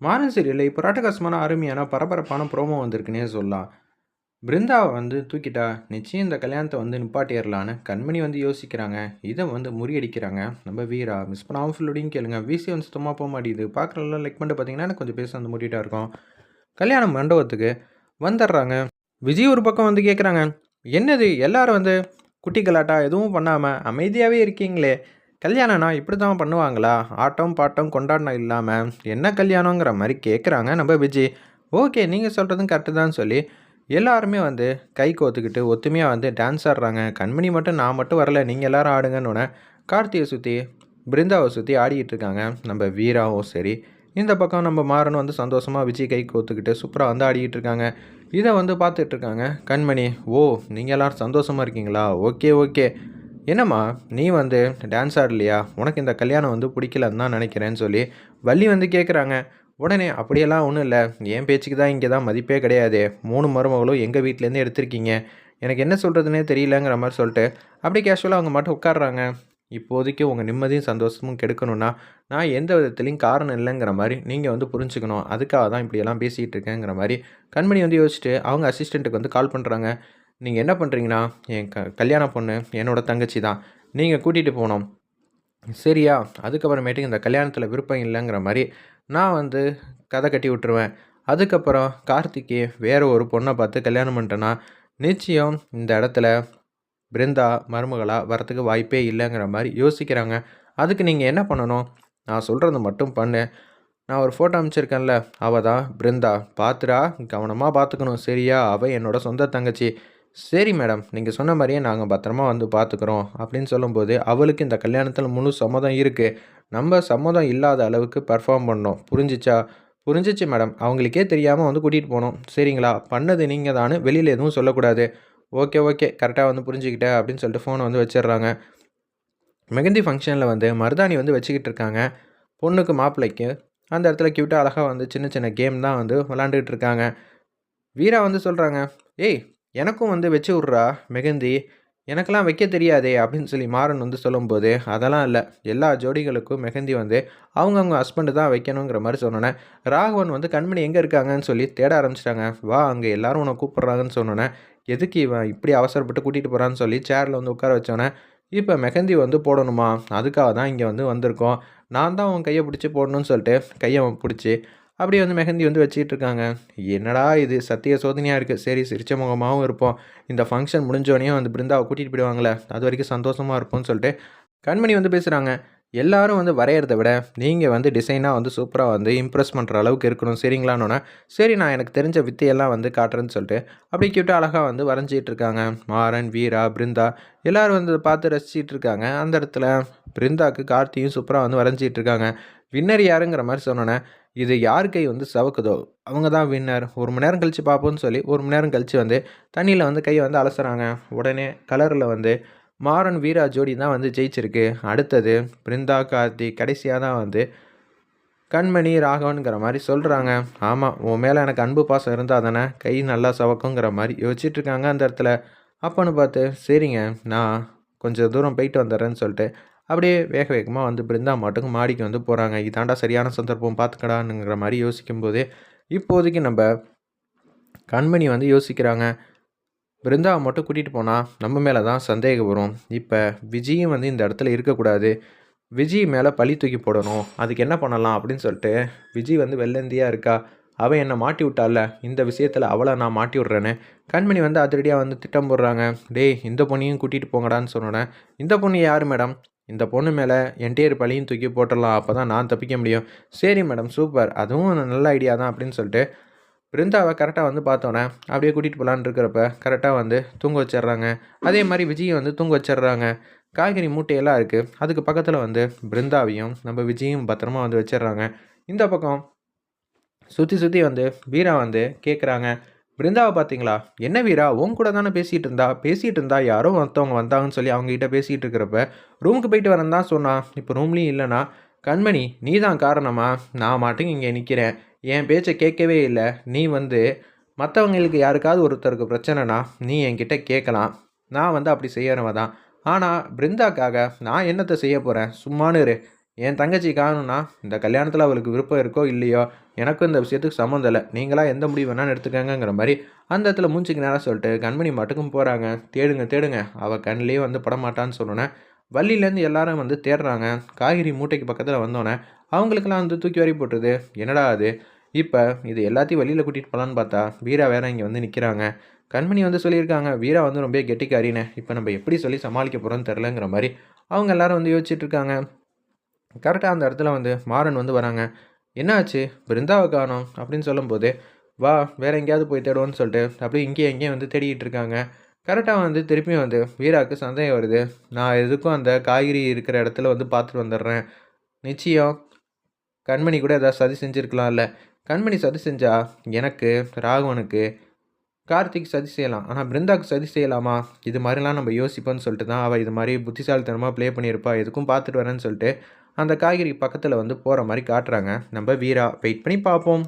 மாறன் சீரியலில் இப்போ ராட்டகாசமான அருமையான பரபரப்பான ப்ரோமோ வந்திருக்குன்னே சொல்லலாம். பிருந்தாவை வந்து தூக்கிட்டா நிச்சயம் இந்த கல்யாணத்தை வந்து நிப்பாட்டிடலான்னு கண்மணி வந்து யோசிக்கிறாங்க. இதை வந்து முறியடிக்கிறாங்க. நம்ம வீரா மிஸ் பண்ணாமல் ஃபுல்லோடையும் கேளுங்க. விசி வந்து சுத்தமாக போக மாட்டேங்குது. பார்க்குறதெல்லாம் லைக் பண்ணிட்டு பார்த்தீங்கன்னா எனக்கு கொஞ்சம் பேச வந்து மூடிட்டா இருக்கும். கல்யாண மண்டபத்துக்கு வந்துடுறாங்க. விஜய் ஒரு பக்கம் வந்து கேட்குறாங்க என்னது எல்லாரும் வந்து குட்டி கலாட்டா எதுவும் பண்ணாமல் அமைதியாகவே இருக்கீங்களே? கல்யாணம்னா இப்படி தான் பண்ணுவாங்களா? ஆட்டம் பாட்டம் கொண்டாடினா இல்லாமல் என்ன கல்யாணங்கிற மாதிரி கேட்குறாங்க நம்ம விஜய். ஓகே நீங்கள் சொல்கிறதும் கரெக்டு தான் சொல்லி எல்லாருமே வந்து கை கோத்துக்கிட்டு ஒத்துமையாக வந்து டான்ஸ் ஆடுறாங்க. கண்மணி மட்டும் நான் மட்டும் வரல. நீங்கள் எல்லோரும் ஆடுங்கன்னு கார்த்தியை சுற்றி பிருந்தாவை சுற்றி ஆடிக்கிட்டு இருக்காங்க. நம்ம வீராவும் சரி. இந்த பக்கம் நம்ம மாறனும் வந்து சந்தோஷமாக விஜய் கை கோத்துக்கிட்டு சூப்பராக வந்து ஆடிக்கிட்டு இருக்காங்க. இதை வந்து பார்த்துட்ருக்காங்க கண்மணி ஓ நீங்கள் எல்லோரும் சந்தோஷமாக இருக்கீங்களா? Okay okay. என்னம்மா நீ வந்து டான்ஸ் ஆடலையா? உனக்கு இந்த கல்யாணம் வந்து பிடிக்கலன்னு தான் நினைக்கிறேன்னு சொல்லி வள்ளி வந்து கேட்குறாங்க உடனே அப்படியெல்லாம் ஒன்றும் இல்லை. என் பேச்சுக்கு தான் இங்கே தான் மதிப்பே கிடையாது. மூணு மருமகளும் எங்கள் வீட்டிலேருந்து எடுத்திருக்கீங்க? எனக்கு என்ன சொல்கிறதுனே தெரியலங்கிற மாதிரி சொல்லிட்டு அப்படி கேஷுவலாக அவங்க மட்டும் உட்காடுறாங்க இப்போதைக்கு உங்கள் நிம்மதியும் சந்தோஷமும் கெடுக்கணும்னா நான் எந்த விதத்துலையும் காரணம் இல்லைங்கிற மாதிரி நீங்கள் வந்து புரிஞ்சுக்கணும். அதுக்காக தான் இப்படியெல்லாம் பேசிகிட்டு இருக்கேங்கிற மாதிரி கண்மணி வந்து யோசிச்சுட்டு அவங்க அசிஸ்டண்ட்டுக்கு வந்து கால் பண்ணுறாங்க நீங்கள் என்ன பண்ணுறீங்கன்னா என் க கல்யாண பொண்ணு என்னோடய தங்கச்சி தான். நீங்கள் கூட்டிகிட்டு போகணும். சரியா? அதுக்கப்புறமேட்டுக்கு இந்த கல்யாணத்தில் விருப்பம் இல்லைங்கிற மாதிரி நான் வந்து கதை கட்டி விட்டுருவேன். அதுக்கப்புறம் கார்த்திக்கு வேறு ஒரு பொண்ணை பார்த்து கல்யாணம் பண்ணிட்டேன்னா நிச்சயம் இந்த இடத்துல பிருந்தா மருமகளாக வரத்துக்கு வாய்ப்பே இல்லைங்கிற மாதிரி யோசிக்கிறாங்க. அதுக்கு நீங்கள் என்ன பண்ணணும்? நான் சொல்கிறது மட்டும் பண்ணு. நான் ஒரு ஃபோட்டோ அமைச்சிருக்கேன்ல அவள் தான் பிருந்தா. பார்த்துடா கவனமாக பார்த்துக்கணும் சரியா? அவள் என்னோடய சொந்த தங்கச்சி. சரி மேடம் நீங்கள் சொன்ன மாதிரியே நாங்கள் பத்திரமா வந்து பார்த்துக்குறோம் அப்படின்னு சொல்லும்போது அவளுக்கு இந்த கல்யாணத்தில் முழு சம்மதம் இருக்குது நம்ம சம்மதம் இல்லாத அளவுக்கு பர்ஃபார்ம் பண்ணோம். புரிஞ்சிச்சா? புரிஞ்சிச்சு மேடம். அவங்களுக்கே தெரியாமல் வந்து கூட்டிகிட்டு போனோம். சரிங்களா? பண்ணது நீங்கள் தானே வெளியில் எதுவும் சொல்லக்கூடாது. Okay okay. கரெக்டாக வந்து புரிஞ்சுக்கிட்டேன் அப்படின்னு சொல்லிட்டு ஃபோனை வந்து வச்சிடுறாங்க. மெகந்தி ஃபங்க்ஷனில் வந்து மருதாணி வந்து வச்சுக்கிட்டு இருக்காங்க. பொண்ணுக்கு மாப்பிள்ளைக்கு. அந்த இடத்துல க்யூட்டாக அழகாக வந்து சின்ன சின்ன கேம் தான் வந்து விளாண்டுக்கிட்டு இருக்காங்க. வீரா வந்து சொல்கிறாங்க ஏய் எனக்கும் வந்து வச்சு விட்றா மெகந்தி எனக்கெல்லாம் வைக்க தெரியாதே அப்படின்னு சொல்லி மாறன் வந்து சொல்லும்போது அதெல்லாம் இல்லை. எல்லா ஜோடிகளுக்கும் மெகந்தி வந்து அவங்கவுங்க ஹஸ்பண்டு தான் வைக்கணுங்கிற மாதிரி சொன்னோன்னே ராகவன் வந்து கண்மணி எங்கே இருக்காங்கன்னு சொல்லி தேட ஆரம்பிச்சிட்டாங்க. வா அங்கே எல்லாரும் உன்னை கூப்பிட்றாங்கன்னு சொன்னோன்னே எதுக்கு இவன் இப்படி அவசரப்பட்டு கூட்டிகிட்டு போகிறான்னு சொல்லி சேரில் வந்து உட்கார வச்சோன்னே இப்போ மெஹந்தி வந்து போடணுமா? அதுக்காக தான் இங்கே வந்து வந்திருக்கோம். நான் தான் உன் கையை பிடிச்சி போடணும்னு சொல்லிட்டு கையை பிடிச்சி அப்படியே வந்து மெஹந்தி வந்து வச்சுக்கிட்டு இருக்காங்க என்னடா இது? சத்திய சோதனையாக இருக்குது சரி சிரிச்ச முகமாகவும் இருப்போம். இந்த ஃபங்க்ஷன் முடிஞ்சோடனே வந்து பிருந்தாவை கூட்டிகிட்டு போயிடுவாங்களே அது வரைக்கும் சந்தோஷமாக இருப்போம்னு சொல்லிட்டு கண்மணி வந்து பேசுகிறாங்க எல்லாரும் வந்து வரைகிறத விட நீங்கள் வந்து டிசைனாக வந்து சூப்பராக வந்து இம்ப்ரெஸ் பண்ணுற அளவுக்கு இருக்கணும். சரிங்களான்னு சரி நான் எனக்கு தெரிஞ்ச வித்தையெல்லாம் வந்து காட்டுறேன்னு சொல்லிட்டு அப்படி கிட்ட அழகாக வந்து வரைஞ்சிட்டு இருக்காங்க மாறன் வீரா பிருந்தா எல்லோரும் வந்து பார்த்து ரசிச்சிட்டு இருக்காங்க அந்த இடத்துல பிருந்தாவுக்கு கார்த்தியும் சூப்பராக வந்து வரைஞ்சிட்டு இருக்காங்க வின்னர் யாருங்கிற மாதிரி சொன்னோன்னே இது யார் கை வந்து சவக்குதோ அவங்க தான் வின்னர் ஒரு மணி நேரம் கழித்து பார்ப்போம்னு சொல்லி ஒரு மணி நேரம் கழித்து வந்து தண்ணியில் வந்து கையை வந்து அலசுறாங்க. உடனே கலரில் வந்து மாறன் வீரா ஜோடி தான் வந்து ஜெயிச்சிருக்கு. அடுத்தது பிருந்தா கார்த்தி கடைசியாக தான் வந்து கண்மணி ராகவனுங்கிற மாதிரி சொல்கிறாங்க ஆமாம் உன் மேலே எனக்கு அன்பு பாசம் இருந்தால் தானே கை நல்லா சவக்குங்கிற மாதிரி யோசிச்சுட்ருக்காங்க அந்த இடத்துல. அப்போன்னு பார்த்து சரிங்க நான் கொஞ்சம் தூரம் போயிட்டு வந்துடுறேன்னு சொல்லிட்டு அப்படியே வேக வேகமாக வந்து பிருந்தா மாட்டுக்கும் மாடிக்கு வந்து போகிறாங்க இதாண்டா சரியான சந்தர்ப்பம் பார்த்துக்கடானுங்கிற மாதிரி யோசிக்கும்போது இப்போதைக்கு நம்ம கண்மணி வந்து யோசிக்கிறாங்க. பிருந்தாவை மட்டும் கூட்டிகிட்டு போனால் நம்ம மேலே தான் சந்தேகம் வரும். இப்போ விஜயும் வந்து இந்த இடத்துல இருக்கக்கூடாது. விஜய் மேலே பழி தூக்கி போடணும். அதுக்கு என்ன பண்ணலாம் அப்படின்னு சொல்லிட்டு விஜய் வந்து வெள்ளந்தியாக இருக்கா? அவன் என்னை மாட்டி விட்டால? இந்த விஷயத்தில் அவளை நான் மாட்டி விட்றேன்னு கண்மணி வந்து அதிரடியாக வந்து திட்டம் போடுறாங்க. டேய் இந்த பொண்ணையும் கூட்டிகிட்டு போங்கடான்னு சொன்னோன்னே இந்த பொண்ணு யார் மேடம்? இந்த பொண்ணு மேலே என்டையர் பழியும் தூக்கி போட்டுடலாம். அப்போ தான் நான் தப்பிக்க முடியும். சரி மேடம் சூப்பர் அதுவும் நல்ல ஐடியா தான் அப்படின்னு சொல்லிட்டு பிருந்தாவை கரெக்டாக வந்து பார்த்தோன்னே அப்படியே கூட்டிகிட்டு போகலான்னு இருக்கிறப்ப கரெக்டாக வந்து தூங்க வச்சிடுறாங்க. அதே மாதிரி விஜயை வந்து தூங்க வச்சிடுறாங்க. காய்கறி மூட்டையெல்லாம் இருக்குது அதுக்கு பக்கத்தில் வந்து பிருந்தாவையும் நம்ம விஜயும் பத்திரமா வந்து வச்சிடுறாங்க. இந்த பக்கம் சுற்றி சுற்றி வந்து வீரா வந்து கேட்குறாங்க பிருந்தாவை பார்த்தீங்களா? என்ன வீரா உன் கூட தானே பேசிகிட்டு இருந்தா? பேசிகிட்டு இருந்தா யாரோ ஒருத்தவங்க வந்தாங்கன்னு சொல்லி அவங்ககிட்ட பேசிகிட்டு இருக்கிறப்ப ரூமுக்கு போயிட்டு வரேன் தான் சொன்னான் இப்போ ரூம்லேயும் இல்லைனா கண்மணி நீ தான் காரணமா? நான் மாட்டுங்க இங்கே நிற்கிறேன் என் பேச்சை கேட்கவே இல்லை. நீ வந்து மற்றவங்களுக்கு யாருக்காவது ஒருத்தருக்கு பிரச்சனைனா நீ என்கிட்ட கேட்கலாம். நான் வந்து அப்படி செய்யறவ தான். ஆனால் பிருந்தாக்காக நான் என்னத்தை செய்ய போகிறேன் சும்மானு இரு. என் தங்கச்சி காணும்னா இந்த கல்யாணத்தில் அவளுக்கு விருப்பம் இருக்கோ இல்லையோ எனக்கும் இந்த விஷயத்துக்கு சம்மந்தம் இல்லை. நீங்களாக எந்த முடிவு வேணாலும் எடுத்துக்கங்கிற மாதிரி அந்த இடத்துல மூஞ்சிக்கு நேரம் சொல்லிட்டு கண்மணி மட்டுக்கும் போகிறாங்க தேடுங்க தேடுங்க. அவள் கண்ணிலேயே வந்து படமாட்டான்னு சொன்னோன்னே வள்ளியிலேருந்து எல்லாரும் வந்து தேடுறாங்க. காய்கறி மூட்டைக்கு பக்கத்தில் வந்தோன்னே அவங்களுக்கெல்லாம் வந்து தூக்கி வரி போட்டுருது. என்னடா அது? இப்போ இது எல்லாத்தையும் வெளியில் கூட்டிகிட்டு போகலான்னு பார்த்தா வீரா வேற இங்கே வந்து நிற்கிறாங்க கண்மணி வந்து சொல்லியிருக்காங்க வீரா வந்து ரொம்ப கெட்டிக்காரின்னு. இப்போ நம்ம எப்படி சொல்லி சமாளிக்க போகிறோன்னு தெரிலங்கிற மாதிரி அவங்க எல்லாரும் வந்து யோசிச்சுட்டு இருக்காங்க. கரெக்டாக அந்த இடத்துல வந்து மாறன் வந்து வராங்க. என்னாச்சு? பிருந்தாவை காணோம். அப்படின்னு சொல்லும்போது வா வேறு எங்கேயாவது போய் தேடுவோன்னு சொல்லிட்டு அப்படியே இங்கேயே எங்கேயும் வந்து தேடிக்கிட்டு இருக்காங்க. கரெக்டாக வந்து திருப்பியும் வந்து வீராவுக்கு சந்தேகம் வருது. நான் எதுக்கும் அந்த காய்கறி இருக்கிற இடத்துல வந்து பார்த்துட்டு வந்துடுறேன். நிச்சயம் கண்மணி கூட ஏதாவது சதி செஞ்சுருக்கலாம்ல. கண்மணி சதி செஞ்சால் எனக்கு ராகவனுக்கு கார்த்திக் சதி செய்யலாம். ஆனால் பிருந்தாவுக்கு சதி செய்யலாமா? இது மாதிரிலாம் நம்ம யோசிப்போன்னு சொல்லிட்டு தான் அவள் இது மாதிரி புத்திசாலித்தனமாக ப்ளே பண்ணியிருப்பா. எதுக்கும் பார்த்துட்டு வரேன்னு சொல்லிட்டு அந்த காய்கறி பக்கத்தில் வந்து போகிற மாதிரி காட்டுறாங்க. நம்ம வீரா வெயிட் பண்ணி பார்ப்போம்.